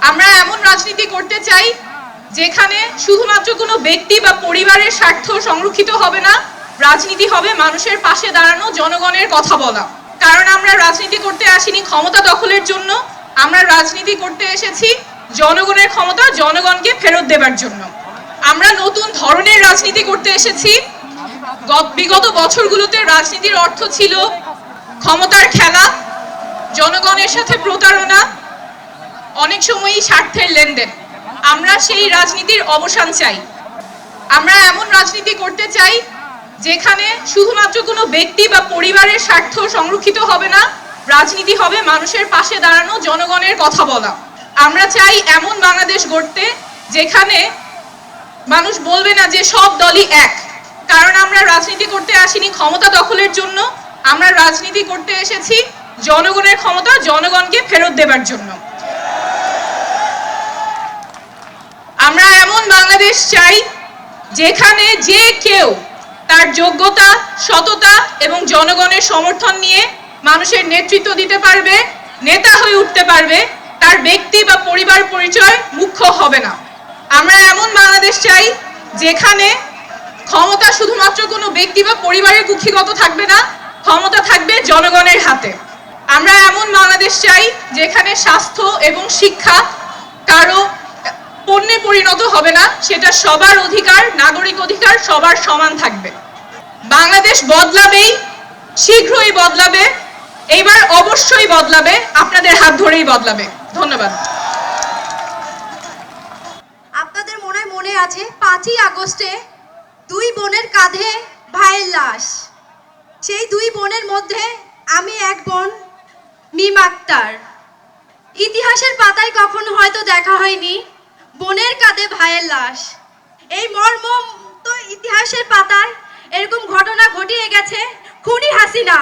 আমরা এমন রাজনীতি করতে চাই যেখানে শুধুমাত্র কোনো ব্যক্তি বা পরিবারের স্বার্থ সংরক্ষিত হবে না, রাজনীতি হবে মানুষের পাশে দাঁড়ানো জনগণের কথা বলা। কারণ আমরা রাজনীতি করতে আসিনি ক্ষমতা দখলের জন্য, আমরা রাজনীতি করতে এসেছি জনগণের ক্ষমতা জনগণকে ফেরত দেবার জন্য। আমরা নতুন ধরনের রাজনীতি করতে এসেছি। গত- বিগত বছরগুলোতে রাজনীতির অর্থ ছিল ক্ষমতার খেলা, জনগণের সাথে প্রতারণা অনেক সময়ই স্বার্থের লেনদেন। আমরা সেই রাজনীতির অবসান চাই। আমরা এমন রাজনীতি করতে চাই, যেখানে শুধুমাত্র কোনো ব্যক্তি বা পরিবারের স্বার্থ সংরক্ষিত হবে না, রাজনীতি হবে মানুষের পাশে দাঁড়ানো, জনগণের কথা বলা। আমরা চাই এমন বাংলাদেশ গড়তে, যেখানে মানুষ বলবে না যে সব দলই এক। কারণ আমরা রাজনীতি করতে আসিনি ক্ষমতা দখলের জন্য, আমরা রাজনীতি করতে এসেছি জনগণের ক্ষমতা, জনগণকে ফেরত দেবার জন্য আমরা বাংলাদেশ চাই, যেখানে যে কেউ তার যোগ্যতা, সততা এবং জনগণের সমর্থন নিয়ে মানুষের নেতৃত্ব দিতে পারবে, নেতা হয়ে উঠতে পারবে, তার ব্যক্তি বা পরিবার পরিচয় মুখ্য হবে না। আমরা এমন বাংলাদেশ চাই, যেখানে ক্ষমতা শুধুমাত্র কোনো ব্যক্তি বা পরিবারের কুক্ষিগত থাকবে না, ক্ষমতা থাকবে জনগণের হাতে। আমরা এমন বাংলাদেশ চাই, যেখানে স্বাস্থ্য এবং শিক্ষা কারও পরিণত হবে না, সেটা সবার অধিকার, নাগরিক অধিকার, সবার সমান থাকবে। বাংলাদেশ বদলাবেই, শীঘ্রই বদলাবে এইবার অবশ্যই বদলাবে, আপনাদের হাত ধরেই বদলাবে। ধন্যবাদ। আপনাদের মনে মনে আছে, পাঁচই আগস্টে দুই বোনের কাঁধে ভাইয়ের লাশ। সেই দুই বোনের মধ্যে আমি এক বোন, মিম আক্তার। ইতিহাসের পাতায় কখনো হয়তো দেখা হয়নি ভাইয়ের লাশ। এই মর্ম তো ইতিহাসের পাতায় এরকম ঘটনা ঘটিয়ে গেছে খুনি হাসিনা।